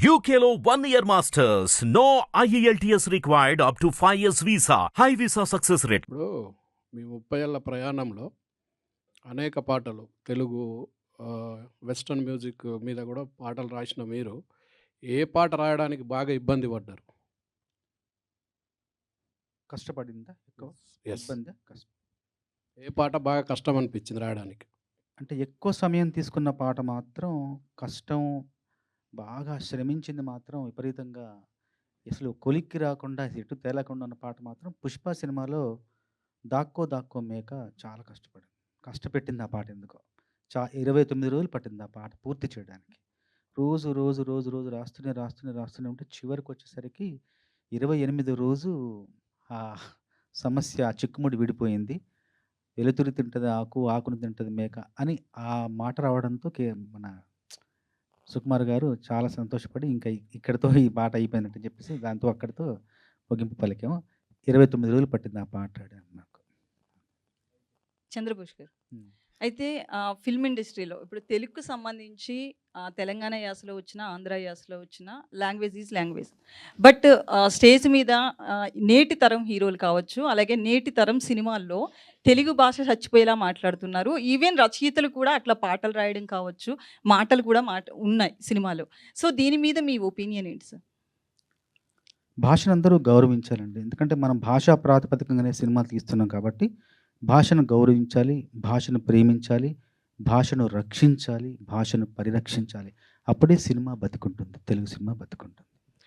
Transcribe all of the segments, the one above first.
One year masters. No E IELTS required up to 5 years visa. High visa success rate. ఇప్పుడు మీ ముప్పై ఏళ్ళ ప్రయాణంలో అనేక పాటలు తెలుగు వెస్ట్రన్ మ్యూజిక్ మీద కూడా పాటలు రాసిన మీరు ఏ పాట రాయడానికి బాగా ఇబ్బంది పడ్డారు కష్టపడిందా ఎక్కువ Yes. ఇబ్బందా కష్టం ఏ పాట బాగా కష్టం అనిపించింది రాయడానికి అంటే ఎక్కువ సమయం తీసుకున్న పాట మాత్రం కష్టం బాగా శ్రమించింది మాత్రం విపరీతంగా. అసలు కొలిక్కి రాకుండా ఎటు తేలకుండా ఉన్న పాట మాత్రం పుష్ప సినిమాలో దాక్కో దాక్కో మేక చాలా కష్టపడింది. కష్టపెట్టింది ఆ పాట ఎందుకో. చా ఇరవై తొమ్మిది రోజులు పట్టింది ఆ పాట పూర్తి చేయడానికి. రోజు రోజు రోజు రోజు రాస్తూనే రాస్తూనే రాస్తూనే ఉంటే చివరికి వచ్చేసరికి ఇరవై ఎనిమిది రోజు ఆ సమస్య ఆ చిక్కుముడి విడిపోయింది. వెలుతురు తింటుంది ఆకు ఆకును తింటుంది మేక అని ఆ మాట రావడంతో కే మన సుకుమార్ గారు చాలా సంతోషపడి ఇంకా ఇక్కడితో ఈ పాట అయిపోయినట్టు చెప్పేసి దాంతో అక్కడితో ముగింపు పలికాము. ఇరవై తొమ్మిది రోజులు పట్టింది ఆ పాట నాకు చంద్రబోస్ గారు. అయితే ఫిల్మ్ ఇండస్ట్రీలో ఇప్పుడు తెలుగుకు సంబంధించి తెలంగాణ యాసలో వచ్చిన ఆంధ్ర యాసలో వచ్చిన language is language. But stage మీద నేటి తరం హీరోలు కావచ్చు అలాగే నేటి తరం సినిమాల్లో తెలుగు భాష చచ్చిపోయేలా మాట్లాడుతున్నారు. ఈవెన్ రచయితలు కూడా అట్లా పాటలు రాయడం కావచ్చు మాటలు కూడా మాట ఉన్నాయి సినిమాలో. సో దీని మీద మీ ఒపీనియన్ ఏంటి సార్? భాషను అందరూ గౌరవించాలండి. ఎందుకంటే మనం భాషా ప్రాతిపదికంగానే సినిమాలు తీస్తున్నాం కాబట్టి భాషను గౌరవించాలి భాషను ప్రేమించాలి భాషను రక్షించాలి భాషను పరిరక్షించాలి. అప్పుడే సినిమా బతుకుంటుంది తెలుగు సినిమా బతుకుంటుంది.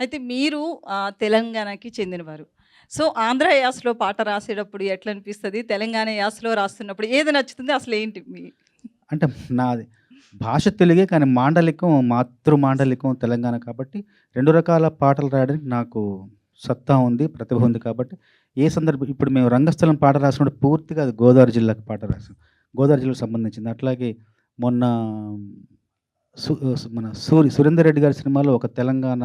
అయితే మీరు తెలంగాణకి చెందినవారు. సో ఆంధ్ర యాసలో పాట రాసేటప్పుడు ఎట్లా అనిపిస్తుంది తెలంగాణ యాసలో రాస్తున్నప్పుడు ఏది నచ్చుతుంది? అసలు ఏంటి మీ? అంటే నాది భాష తెలుగే కానీ మాండలికం మాతృ మాండలికం తెలంగాణ కాబట్టి రెండు రకాల పాటలు రాయడానికి నాకు సత్తా ఉంది ప్రతిభ ఉంది కాబట్టి ఏ సందర్భం ఇప్పుడు మేము రంగస్థలం పాట రాసినప్పుడు పూర్తిగా అది గోదావరి జిల్లాకు పాట రాసాం గోదావరి జిల్లాకు సంబంధించింది. అట్లాగే మొన్న మన సూరి సురేందర్ రెడ్డి గారి సినిమాలో ఒక తెలంగాణ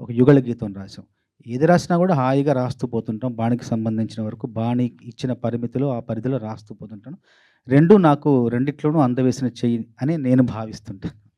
ఒక యుగళ గీతం రాసాం ఏది రాసినా కూడా హాయిగా రాస్తూ పోతుంటాం. బాణికి సంబంధించిన వరకు బాణి ఇచ్చిన పరిమితిలో ఆ పరిధిలో రాస్తూ పోతుంటాను. రెండు నాకు రెండిట్లోనూ అందవేసిన చెయ్యి అని నేను భావిస్తుంటాను.